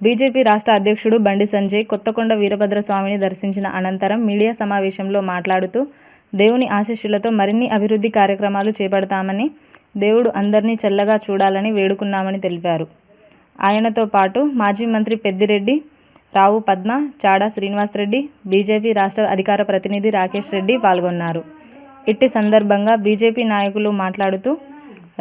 BJP రాష్ట్ర అధ్యక్షుడు బండి సంజయ్ కొత్తకొండ వీరభద్రస్వామిని దర్శించిన అనంతరం మీడియా సమావేశంలో మాట్లాడుతూ దేవుని ఆశీస్సులతో మరిన్ని అభివృద్ధి కార్యక్రమాలు చేపడతామని దేవుడు అందరినీ చల్లగా చూడాలని వేడుకున్నామని తెలిపారు. ఆయనతో పాటు మాజీ మంత్రి పెద్దిరెడ్డి రావు పద్మ చాడా శ్రీనివాసరెడ్డి బీజేపీ రాష్ట్ర అధికార ప్రతినిధి రాకేష్ రెడ్డి పాల్గొన్నారు. ఇట్టి సందర్భంగా బీజేపీ నాయకులు మాట్లాడుతూ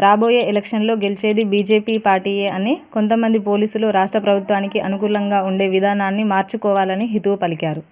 రాబోయే ఎలక్షన్లో గెలిచేది బీజేపీ పార్టీయే అని కొంతమంది పోలీసులు రాష్ట్ర ప్రభుత్వానికి అనుకూలంగా ఉండే విధానాన్ని మార్చుకోవాలని హితవు పలికారు.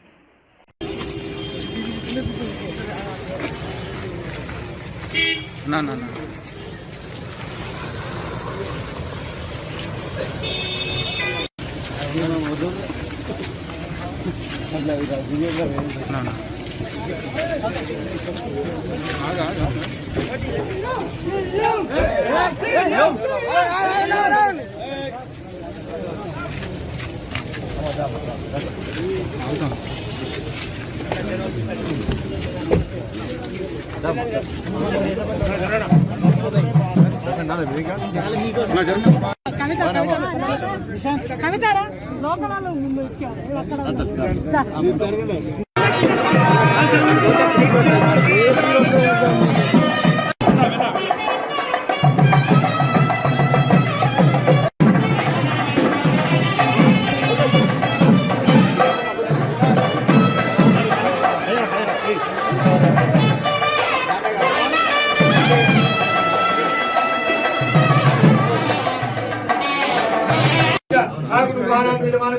కవితారా? నా ముందు నా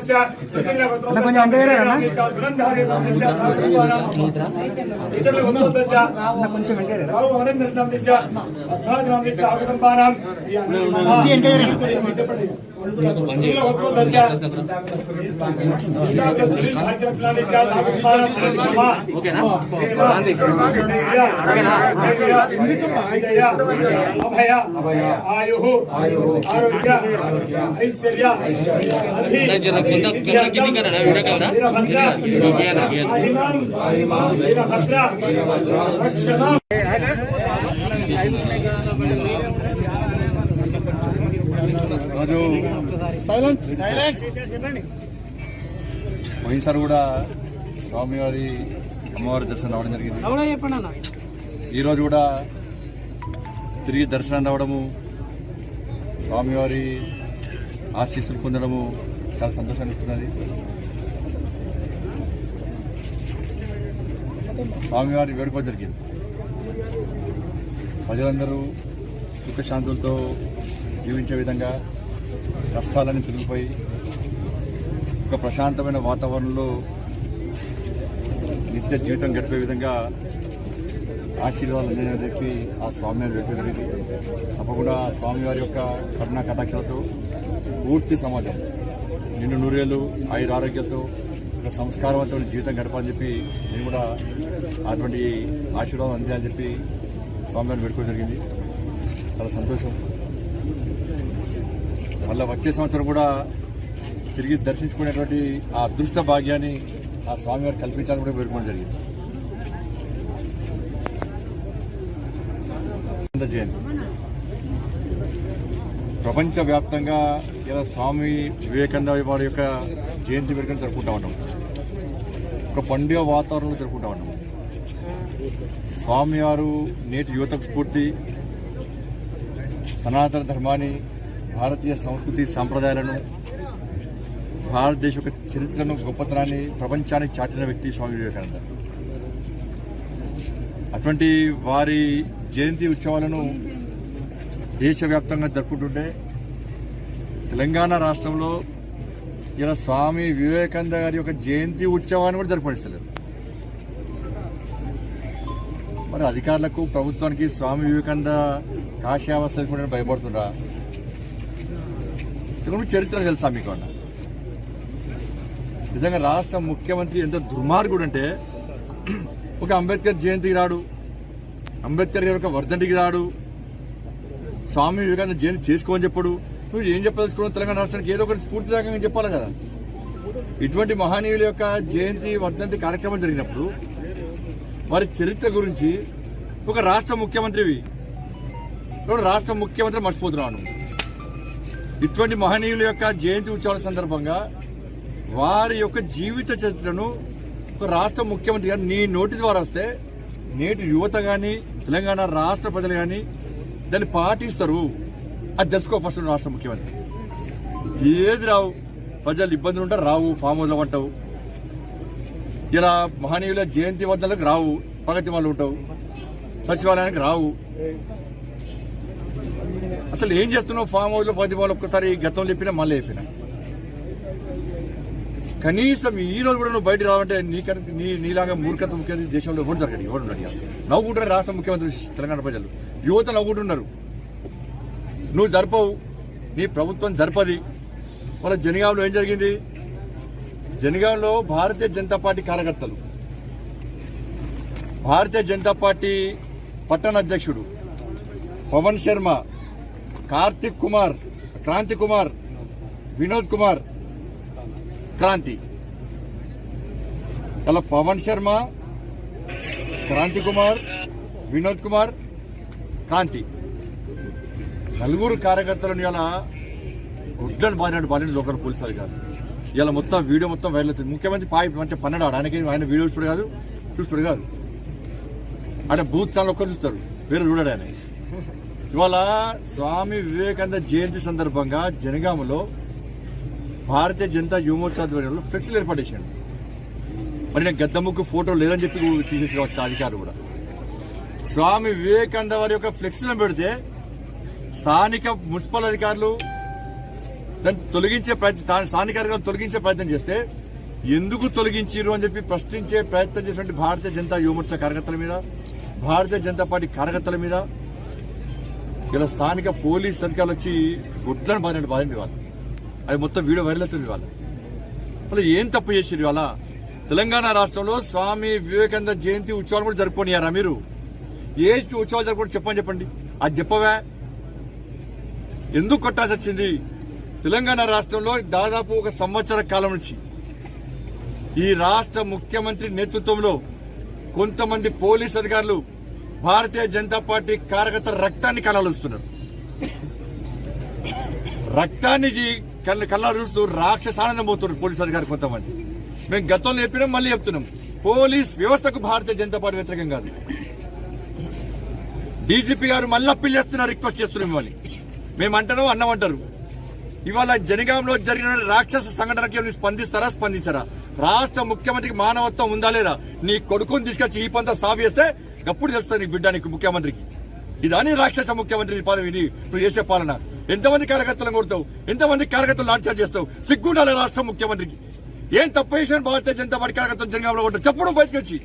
నా నా ఆగా ఆగా ఆగుతాం కవితారా లోకల్ వాళ్ళు రోజు. పోయినసారి కూడా స్వామివారి అమ్మవారి దర్శనం రావడం జరిగింది. ఈరోజు కూడా తిరిగి దర్శనం రావడము స్వామివారి ఆశీస్సులు పొందడము చాలా సంతోషాన్ని ఇస్తున్నది స్వామివారి వేడుక జరిగింది ప్రజలందరూ సుఖశాంతులతో జీవించే విధంగా కష్టాలని తిరిగిపోయి ఒక ప్రశాంతమైన వాతావరణంలో నిత్య జీవితం గడిపే విధంగా ఆశీర్వాదాలు అందిందని చెప్పి ఆ స్వామివారి వ్యక్తి జరిగింది తప్పకుండా ఆ స్వామివారి యొక్క కరుణా కటాక్షలతో పూర్తి సమాజం నిన్ను నూరేళ్ళు ఆయుర ఆరోగ్యంతో ఒక సంస్కారవంతమైన జీవితం గడపాలని చెప్పి నేను కూడా అటువంటి ఆశీర్వాదం అందాలని చెప్పి స్వామివారిని పెట్టుకోవడం జరిగింది. చాలా సంతోషం. మళ్ళీ వచ్చే సంవత్సరం కూడా తిరిగి దర్శించుకునేటువంటి ఆ అదృష్ట భాగ్యాన్ని ఆ స్వామివారు కల్పించాలని కూడా పెట్టుకోవడం జరిగింది. జయంతి ప్రపంచవ్యాప్తంగా ఇలా స్వామి వివేకానంద వారి యొక్క జయంతి వేడుకలు జరుపుకుంటా ఉన్నాం. ఒక పండుగ వాతావరణంలో జరుపుకుంటా ఉన్నాం. స్వామివారు నేటి యువతకు స్ఫూర్తి సనాతన ధర్మాన్ని భారతీయ సంస్కృతి సాంప్రదాయాలను భారతదేశ యొక్క చరిత్రను గొప్పతనాన్ని ప్రపంచానికి చాటిన వ్యక్తి స్వామి వివేకానంద. అటువంటి వారి జయంతి ఉత్సవాలను దేశవ్యాప్తంగా జరుపుకుంటుంటే తెలంగాణ రాష్ట్రంలో ఇలా స్వామి వివేకానంద గారి యొక్క జయంతి ఉత్సవాన్ని కూడా జరుపుడిస్తలేదు మరి అధికారులకు ప్రభుత్వానికి స్వామి వివేకానంద కాశావస్థ కూడా భయపడుతుండ్రా? తెలుగు చరిత్ర తెలుసా మీకు అన్న? నిజంగా రాష్ట్ర ముఖ్యమంత్రి ఎంత దుర్మార్గుడు అంటే ఒక అంబేద్కర్ జయంతికి రాడు అంబేద్కర్ గారి యొక్క వర్ధంతికి రాడు స్వామి వివేకానంద జయంతి చేసుకోమని చెప్పడు. నువ్వు ఏం చెప్పదలుచుకున్నావు? తెలంగాణ రాష్ట్రానికి ఏదో ఒకటి స్ఫూర్తిదాయకంగా చెప్పాలి కదా. ఇటువంటి మహానీయుల యొక్క జయంతి వర్ధంతి కార్యక్రమం జరిగినప్పుడు వారి చరిత్ర గురించి ఒక రాష్ట్ర ముఖ్యమంత్రివి రాష్ట్ర ముఖ్యమంత్రి మర్చిపోతున్నాను. ఇటువంటి మహనీయుల యొక్క జయంతి ఉత్సవాల సందర్భంగా వారి యొక్క జీవిత చరిత్రను ఒక రాష్ట్ర ముఖ్యమంత్రి గారు నీ నోటి ద్వారా వస్తే నేటి యువత కానీ తెలంగాణ రాష్ట్ర ప్రజలు కానీ దాన్ని పాటిస్తారు. అది తెలుసుకో ఫస్ట్ రాష్ట్ర ముఖ్యమంత్రి. ఏది రావు? ప్రజలు ఇబ్బందులు ఉంటారు రావు ఫామ్ హౌస్లో ఉంటావు ఇలా మహనీయుల జయంతి వద్దలకు రావు ప్రగతి వాళ్ళు ఉంటావు. సచివాలయానికి రావు. అసలు ఏం చేస్తున్నావు? ఫామ్ హౌస్లో లో వాళ్ళు ఒక్కసారి గతంలో చెప్పినా మళ్ళీ చెప్పినా. కనీసం ఈ రోజు కూడా నువ్వు బయట రావంటే నీకన్నా నీ నీలాగా మూర్ఖత ముఖ్యమంత్రి దేశంలో ఎవరు జరగడు ఎవరు నవ్వుకుంటారు రాష్ట్ర ముఖ్యమంత్రి తెలంగాణ ప్రజలు. యువత నవ్వుకుంటున్నారు నువ్వు జరపవు నీ ప్రభుత్వం జరపది. వాళ్ళ జనగాంలో ఏం జరిగింది? జనగాంలో భారతీయ జనతా పార్టీ కార్యకర్తలు. భారతీయ జనతా పార్టీ పట్టణ అధ్యక్షుడు పవన్ శర్మ కార్తిక్ కుమార్ క్రాంతి కుమార్ వినోద్ కుమార్ క్రాంతి. అలా పవన్ శర్మ క్రాంతి కుమార్ వినోద్ కుమార్ క్రాంతి. నలుగురు కార్యకర్తలను ఇలా గుడ్లను బారినట్టు బారిన లోకల్ పోలీసు అధికారులు ఇలా మొత్తం వీడియో మొత్తం వైరల్ అవుతుంది. ముఖ్యమంత్రి పాయి మంచిగా పన్నడాడు ఆయనకి ఆయన వీడియో చూడు కాదు చూస్తుడు కాదు. ఆయన బూత్ ఛానల్ ఒక్కరు చూస్తారు. వేరే చూడాడు ఆయన. ఇవాళ స్వామి వివేకానంద జయంతి సందర్భంగా జనగామలో భారతీయ జనతా యువమోర్చా ఆధ్వర్యంలో ఫ్లెక్సీలు ఏర్పాటు చేశాడు. మరి నేను గద్దముక్కు ఫోటో లేదని చెప్పి తీసేసిన వస్తా అధికారులు కూడా. స్వామి వివేకానంద వారి యొక్క ఫ్లెక్సీలను పెడితే స్థానిక మున్సిపల్ అధికారులు దాన్ని తొలగించే ప్రయత్నం స్థానిక అధికారులు తొలగించే ప్రయత్నం చేస్తే ఎందుకు తొలగించారు అని చెప్పి ప్రశ్నించే ప్రయత్నం చేసినటువంటి భారతీయ జనతా యువమోర్చా కార్యకర్తల మీద భారతీయ జనతా పార్టీ కార్యకర్తల మీద ఇలా స్థానిక పోలీస్ అధికారులు వచ్చి గుడ్లను బాధినట్టు బాధింది వాళ్ళు అది మొత్తం వీడియో వైరల్ అవుతుంది వాళ్ళ వాళ్ళు ఏం తప్పు చేసారు ఇవాళ? తెలంగాణ రాష్ట్రంలో స్వామి వివేకానంద జయంతి ఉత్సవాలు కూడా జరుపుకోనియారా మీరు? ఏ ఉత్సవాలు జరుపుకోండి చెప్పని చెప్పండి. అది చెప్పవా? ఎందుకు కొట్టాల్సి వచ్చింది? తెలంగాణ రాష్ట్రంలో దాదాపు ఒక సంవత్సర కాలం నుంచి ఈ రాష్ట్ర ముఖ్యమంత్రి నేతృత్వంలో కొంతమంది పోలీస్ అధికారులు భారతీయ జనతా పార్టీ కార్యకర్త రక్తాన్ని కలాలుస్తున్నారు రక్తాన్ని జీ- కళ్ళ రాక్షసానందం పోతున్నారు పోలీస్ అధికారులు కొంతమంది. మేము గతంలో చెప్పినాం మళ్ళీ చెప్తున్నాం. పోలీస్ వ్యవస్థకు భారతీయ జనతా పార్టీ వ్యతిరేకం కాదు. డీజీపీ గారు మళ్ళీ పిల్లేస్తున్నా రిక్వెస్ట్ చేస్తున్నాం మిమ్మల్ని మేము అంటారు అన్నమంటారు ఇవాళ జనగాంలో జరిగిన రాక్షస సంఘటనకి మీరు స్పందిస్తారా స్పందించరా? రాష్ట్ర ముఖ్యమంత్రికి మానవత్వం ఉందా లేదా? నీ కొడుకుని తీసుకొచ్చి ఈ పంత సాగు చేస్తే అప్పుడు తెలుస్తుంది నీ బిడ్డ నీకు ముఖ్యమంత్రికి? ఇదాని రాక్షస ముఖ్యమంత్రి పదవి నువ్వు చేసే పాలన. ఎంతమంది కార్యకర్తలను కొడతావు? ఎంతమంది కార్యకర్తలు లాంఛార్జ్ చేస్తావు? సిగ్గుండాలి రాష్ట్ర ముఖ్యమంత్రికి. ఏం తప్పు చేసిన భారతీయ జనతా పార్టీ కార్యకర్తలు జనగాంలో కొట్టావు చెప్పడం బయటకు వచ్చి.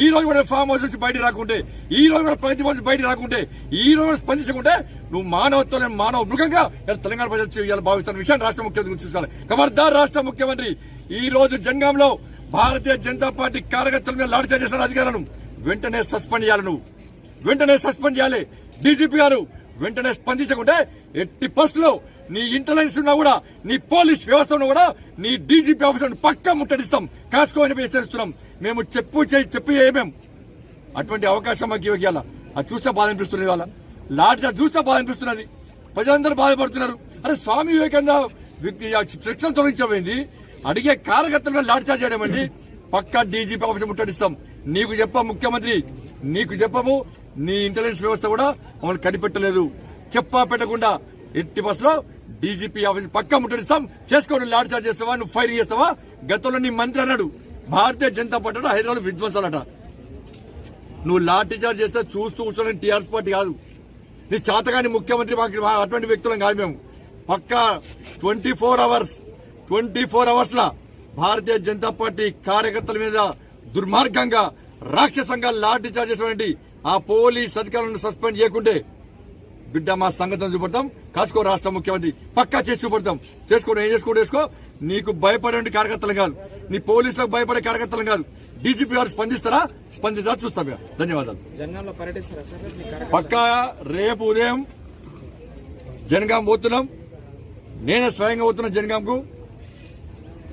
ఈ రోజు కూడా ఫామ్ హౌస్ నుంచి బయట రాకుంటే ఈ రోజు కూడా ప్రతి నుంచి బయట రాకుంటే ఈ రోజు స్పందించకుంటే నువ్వు మానవత్వం మానవ మృగంగా తెలంగాణ ప్రజలు ఇలా భావిస్తున్న విషయాన్ని రాష్ట్ర ముఖ్యమంత్రి గురించి చూసుకోవాలి. ఖబర్దార్ రాష్ట్ర ముఖ్యమంత్రి ఈ రోజు జంగంలో భారతీయ జనతా పార్టీ కార్యకర్తల మీద లాఠీ చేసిన అధికారులను వెంటనే సస్పెండ్ చేయాలి నువ్వు. వెంటనే సస్పెండ్ చేయాలి. డీజీపీ గారు వెంటనే స్పందించకుంటే ఎట్టి పరిస్థితుల్లో నీ ఇంటెలిజెన్స్ ఉన్నా కూడా నీ పోలీస్ వ్యవస్థ ఉన్నా కూడా నీ డీజీపీ ఆఫీసర్ పక్కా ముట్టడిస్తాం. కాసుకోని హెచ్చరిస్తున్నాం. మేము చెప్పు చేయి చెప్పి ఏమేం అటువంటి అవకాశం మాకు ఇవ్వగల. అది చూస్తే బాధ అనిపిస్తున్నది వాళ్ళ లాఠీ చూస్తే బాధ అనిపిస్తున్నది. ప్రజలందరూ బాధపడుతున్నారు. అరే స్వామి వివేకానంద శిక్షణ తొలగించబోయింది. అడిగే కార్యకర్తల మీద లాఠీ చార్జ్ చేయడం అండి. పక్కా డీజీపీ ఆఫీసర్ ముట్టడిస్తాం. నీకు చెప్ప ముఖ్యమంత్రి. నీకు చెప్పము. నీ ఇంటెలిజెన్స్ వ్యవస్థ కూడా మమ్మల్ని కనిపెట్టలేదు. చెప్పా పెట్టకుండా ఎట్టి బస్సులో డీజీపీ ఆఫీస్ పక్కా ముట్టడిస్తాం చేసుకొని లాడ్ చార్జ్ చేస్తావా? నువ్వు ఫైర్ చేస్తావా? గతంలో నీ మంత్రి అన్నాడు. భారతీయ జనతా పార్టీ హైదరాబాద్ విధ్వంసాలట నువ్వు లాఠీ చార్జ్ చేస్తే చూస్తూ కూర్చోని టీఆర్ఎస్ పార్టీ కాదు. నీ చేతగాని ముఖ్యమంత్రి మాకు అటువంటి వ్యక్తులం కాదు మేము. పక్కా twenty four hours twenty four hours లా భారతీయ జనతా పార్టీ కార్యకర్తల మీద దుర్మార్గంగా రాక్షసంగా లాఠీ చార్జ్ చేసినటువంటి ఆ పోలీస్ అధికారులను సస్పెండ్ చేయకుంటే బిడ్డ మా సంగతిని చూపడతాం. కాసుకో రాష్ట్ర ముఖ్యమంత్రి పక్కా చేసి చూపడతాం. చేసుకో ఏం చేసుకో చేసుకో. నీకు భయపడే కార్యకర్తలు కాదు. నీ పోలీసులకు భయపడే కార్యకర్తలు కాదు. డీజీపీ గారు స్పందిస్తారా? స్పందిస్తారా చూస్తాం. ధన్యవాదాలు. పక్కా రేపు ఉదయం జనగాం పోతున్నాం. నేనే స్వయంగా పోతున్నా జనగాంకు.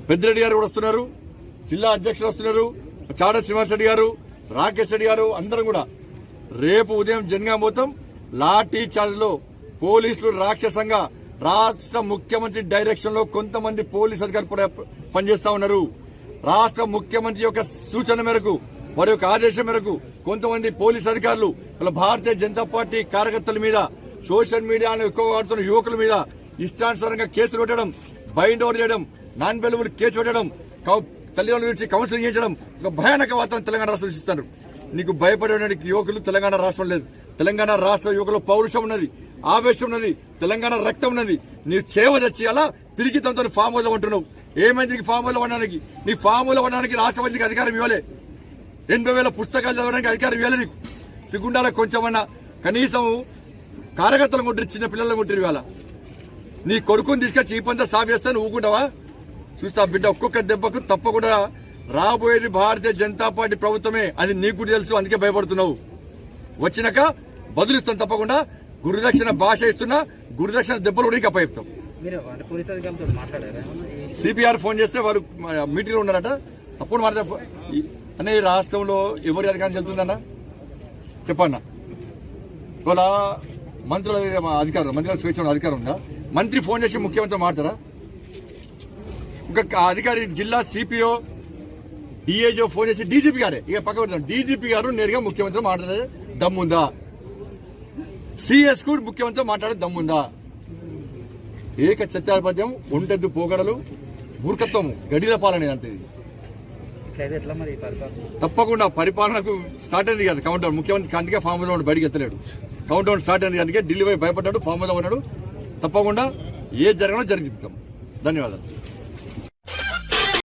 పెద్దిరెడ్డి గారు కూడా వస్తున్నారు. జిల్లా అధ్యక్షులు వస్తున్నారు. చాడ శ్రీనివాస్ రెడ్డి గారు రాకేష్ రెడ్డి గారు అందరం కూడా. రేపు ఉదయం జనగాం పోతాం. లాఠీ చార్జ్లు పోలీసులు రాక్షసంగా రాష్ట్ర ముఖ్యమంత్రి డైరెక్షన్లో కొంతమంది పోలీస్ అధికారులు పనిచేస్తా ఉన్నారు. రాష్ట్ర ముఖ్యమంత్రి యొక్క సూచన మేరకు వారి యొక్క ఆదేశం మేరకు కొంతమంది పోలీస్ అధికారులు ఇలా భారతీయ జనతా పార్టీ కార్యకర్తల మీద సోషల్ మీడియాను ఎక్కువ వాడుతున్న యువకుల మీద ఇష్టానుసారంగా కేసులు పెట్టడం బైండ్ అవుట్ చేయడం నాన్ బెలబుల్ కేసు పెట్టడం కౌ- తల్లిదండ్రుల నుంచి కౌన్సిలింగ్ చేయించడం ఒక భయానక వాతావరణం తెలంగాణ రాష్ట్రం సృష్టిస్తారు నీకు భయపడే యువకులు తెలంగాణ రాష్ట్రం లేదు. తెలంగాణ రాష్ట్ర యువకులు పౌరుషం ఉన్నది ఆవేశం ఉన్నది తెలంగాణ రక్తం ఉన్నది. నీ చేవ తెచ్చేయాలా? తిరిగి తనతో ఫామ్ హౌస్ అంటున్నావు ఏమైంది నీకు ఫామ్ హౌస్ ఉండడానికి? నీ ఫామ్ హౌస్ రాష్ట్ర రాష్ట్రపతికి అధికారం ఇవ్వలే. ఎనభై వేల పుస్తకాలు చదవడానికి అధికారం ఇవ్వలే నీకు. సిగ్గుండాల కొంచెమన్నా. కనీసం కార్యకర్తలు కొట్టిరు చిన్న పిల్లలు కొట్టిరు ఇవాళ. నీ కొడుకుని తీసుకొచ్చి ఈ పంత సాఫ్ చేస్తే నువ్వు చూస్తా బిడ్డ ఒక్కొక్క దెబ్బకు తప్పకుండా రాబోయేది భారతీయ జనతా పార్టీ ప్రభుత్వమే అది నీకు తెలుసు అందుకే భయపడుతున్నావు. వచ్చినాక బదులిస్తాం తప్పకుండా. గురుదక్షిణ భాష ఇస్తున్నా గురుదక్షిణ దెబ్బలు కూడా ఇంకా చెప్తాం సిపిఆర్ ఫోన్ చేస్తే వాళ్ళు మీటింగ్లో ఉన్నారట. తప్పుడు మాట అనే రాష్ట్రంలో ఎవరి అధికారం చెల్తుందన్న చెప్పన్న. ఇవాళ మంత్రుల అధికారం మంత్రుల స్వేచ్ఛ అధికారం ఉందా? మంత్రి ఫోన్ చేసి ముఖ్యమంత్రి మాట్లాడరా? ఒక అధికారి జిల్లా సిపిఓ డిఏజో ఫోన్ చేసి డీజీపీ గారే. ఇక పక్క పెడతాం. డీజీపీ గారు నేరుగా ముఖ్యమంత్రి మాట్లాడే దమ్ముందా? సిఎస్కు ముఖ్యమంత్రి మాట్లాడే దమ్ముందా? ఏక సత్యాధిపత్యం ఒంటెద్దు పోగడలు మూర్ఖత్వం గడిల పాలన అంతే తప్పకుండా పరిపాలనకు స్టార్ట్ అయింది కదా కౌంటర్ ముఖ్యమంత్రి అందుకే ఫామ్ హౌస్ బయటికి ఎత్తలేడు. కౌంటర్ స్టార్ట్ అయింది అందుకే ఢిల్లీ పోయి భయపడ్డాడు ఫామ్ హౌస్ ఉన్నాడు తప్పకుండా ఏ జరగనో జరిగిస్తాం ధన్యవాదాలు.